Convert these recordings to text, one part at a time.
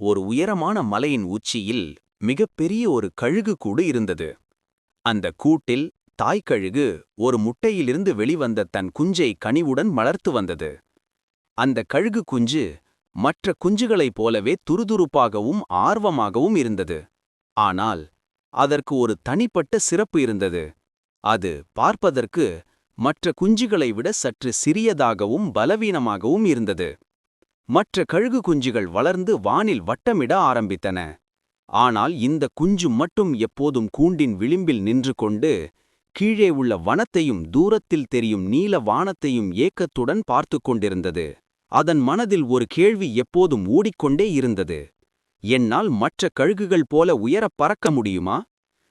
ஒரு உயரமான மலையின் உச்சியில் மிகப்பெரிய ஒரு கழுகு கூடு இருந்தது. அந்த கூட்டில் தாய்க்கழுகு ஒரு முட்டையிலிருந்து வெளிவந்த தன் குஞ்சை கனிவுடன் மலர்த்து வந்தது. அந்த கழுகு குஞ்சு மற்ற குஞ்சுகளைப் போலவே துருதுருப்பாகவும் ஆர்வமாகவும் இருந்தது. ஆனால் அதற்கு ஒரு தனிப்பட்ட சிறப்பு இருந்தது. அது பார்ப்பதற்கு மற்ற குஞ்சுகளை விட சற்று சிறியதாகவும் பலவீனமாகவும் இருந்தது. மற்ற கழுகு குஞ்சுகள் வளர்ந்து வானில் வட்டமிட ஆரம்பித்தன. ஆனால் இந்த குஞ்சு மட்டும் எப்போதும் கூண்டின் விளிம்பில் நின்று கொண்டு கீழே உள்ள வனத்தையும் தூரத்தில் தெரியும் நீல வானத்தையும் ஏக்கத்துடன் பார்த்து கொண்டிருந்தது. அதன் மனதில் ஒரு கேள்வி எப்போதும் ஓடிக்கொண்டே இருந்தது. என்னால் மற்ற கழுகுகள் போல உயரப் பறக்க முடியுமா?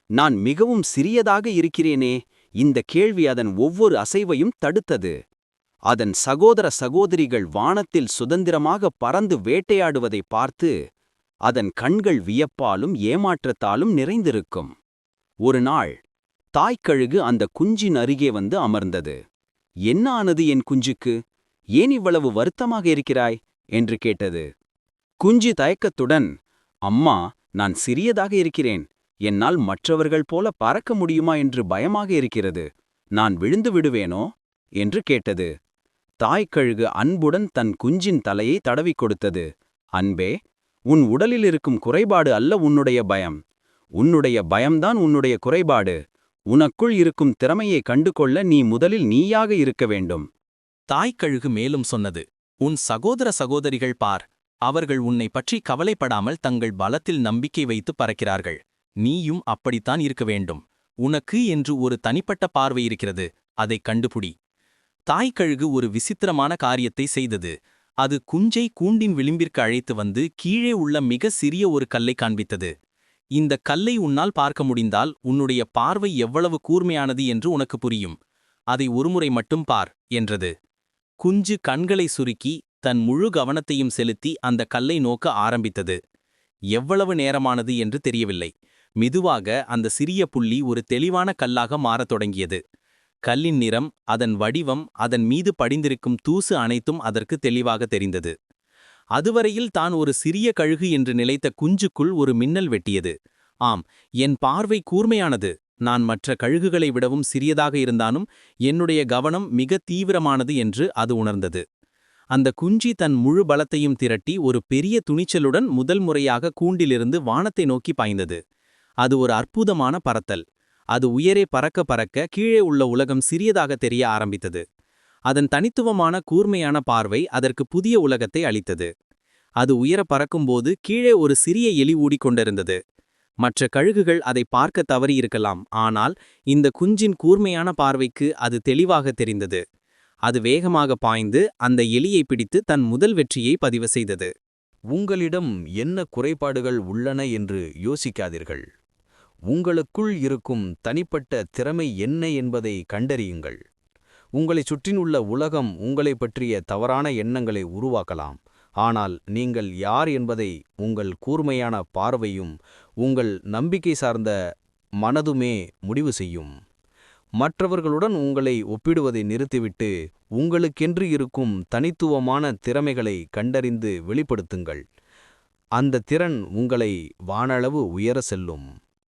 நான் மிகவும் சிறியதாக இருக்கிறேனே இந்த கேள்வி அதன் ஒவ்வொரு அசைவையும் தடுத்தது. அதன் சகோதர சகோதரிகள் வானத்தில் சுதந்திரமாக பறந்து வேட்டையாடுவதை பார்த்து அதன் கண்கள் வியப்பாலும் ஏமாற்றத்தாலும் நிறைந்திருக்கும். ஒரு நாள் தாய்க்கழுகு அந்த குஞ்சின் அருகே வந்து அமர்ந்தது. என்ன ஆனது என் குஞ்சுக்கு? ஏன் இவ்வளவு வருத்தமாக இருக்கிறாய்? என்று கேட்டது. குஞ்சு தயக்கத்துடன் அம்மா நான் சிறியதாக இருக்கிறேன். என்னால் மற்றவர்கள் போல பறக்க முடியுமா என்று பயமாக இருக்கிறது. நான் விழுந்து விடுவேனோ? என்று கேட்டது. தாய்க்கழுகு அன்புடன் தன் குஞ்சின் தலையை தடவிக் கொடுத்தது அன்பே உன் உடலில் இருக்கும் குறைபாடு அல்ல உன்னுடைய பயம். உன்னுடைய பயம்தான் உன்னுடைய குறைபாடு. உனக்குள் இருக்கும் திறமையை கண்டு கொள்ள நீ முதலில் நீயாக இருக்க வேண்டும். தாய்க்கழுகு மேலும் சொன்னது உன் சகோதர சகோதரிகள் பார் அவர்கள் உன்னை பற்றி கவலைப்படாமல் தங்கள் பலத்தில் நம்பிக்கை வைத்து பறக்கிறார்கள். நீயும் அப்படித்தான் இருக்க வேண்டும். உனக்கு என்று ஒரு தனிப்பட்ட பார்வை இருக்கிறது. அதைக் கண்டுபிடி. தாய்க்கழுகு ஒரு விசித்திரமான காரியத்தை செய்தது. அது குஞ்சை கூண்டின் விளிம்பிற்கு அழைத்து வந்து கீழே உள்ள மிக சிறிய ஒரு கல்லை காண்பித்தது. இந்த கல்லை உன்னால் பார்க்க முடிந்தால் உன்னுடைய பார்வை எவ்வளவு கூர்மையானது என்று உனக்கு புரியும். அதை ஒருமுறை மட்டும் பார் என்றது. குஞ்சு கண்களை சுருக்கி தன் முழு கவனத்தையும் செலுத்தி அந்த கல்லை நோக்க ஆரம்பித்தது. எவ்வளவு நேரமானது என்று தெரியவில்லை. மெதுவாக அந்த சிறிய புள்ளி ஒரு தெளிவான கல்லாக மாறத் தொடங்கியது. கல்லின் நிறம் அதன் வடிவம் அதன் மீது படிந்திருக்கும் தூசு அனைத்தும் அதற்கு தெளிவாக தெரிந்தது. அதுவரையில் தான் ஒரு சிறிய கழுகு என்று நிலைத்த குஞ்சுக்குள் ஒரு மின்னல் வெட்டியது. ஆம் என் பார்வை கூர்மையானது. நான் மற்ற கழுகுகளை விடவும் சிறியதாக இருந்தாலும் என்னுடைய கவனம் மிக தீவிரமானது என்று அது உணர்ந்தது. அந்த குஞ்சி தன் முழு பலத்தையும் திரட்டி ஒரு பெரிய துணிச்சலுடன் முதல் முறையாக கூண்டிலிருந்து வானத்தை நோக்கி பாய்ந்தது. அது ஒரு அற்புதமான பறத்தல். அது உயரே பறக்க பறக்க கீழே உள்ள உலகம் சிறியதாக தெரிய ஆரம்பித்தது. அதன் தனித்துவமான கூர்மையான பார்வை அதற்கு புதிய உலகத்தை அளித்தது. அது உயர பறக்கும்போது கீழே ஒரு சிறிய எலி ஊடிக்கொண்டிருந்தது மற்ற கழுகுகள் அதை பார்க்க தவறியிருக்கலாம் ஆனால் இந்த குஞ்சின் கூர்மையான பார்வைக்கு அது தெளிவாக தெரிந்தது. அது வேகமாக பாய்ந்து அந்த எலியை பிடித்து தன் முதல் வெற்றியை பதிவு செய்தது. உங்களிடம் என்ன குறைபாடுகள் உள்ளன என்று யோசிக்காதீர்கள். உங்களுக்குள் இருக்கும் தனிப்பட்ட திறமை என்ன என்பதை கண்டறியுங்கள். உங்களைச் சுற்றினுள்ள உலகம் உங்களை பற்றிய தவறான எண்ணங்களை உருவாக்கலாம். ஆனால் நீங்கள் யார் என்பதை உங்கள் கூர்மையான பார்வையும் உங்கள் நம்பிக்கை சார்ந்த மனதுமே முடிவு செய்யும். மற்றவர்களுடன் உங்களை ஒப்பிடுவதை நிறுத்திவிட்டு உங்களுக்கென்று இருக்கும் தனித்துவமான திறமைகளை கண்டறிந்து வெளிப்படுத்துங்கள். அந்த திறன் உங்களை வானளவு உயர செல்லும்.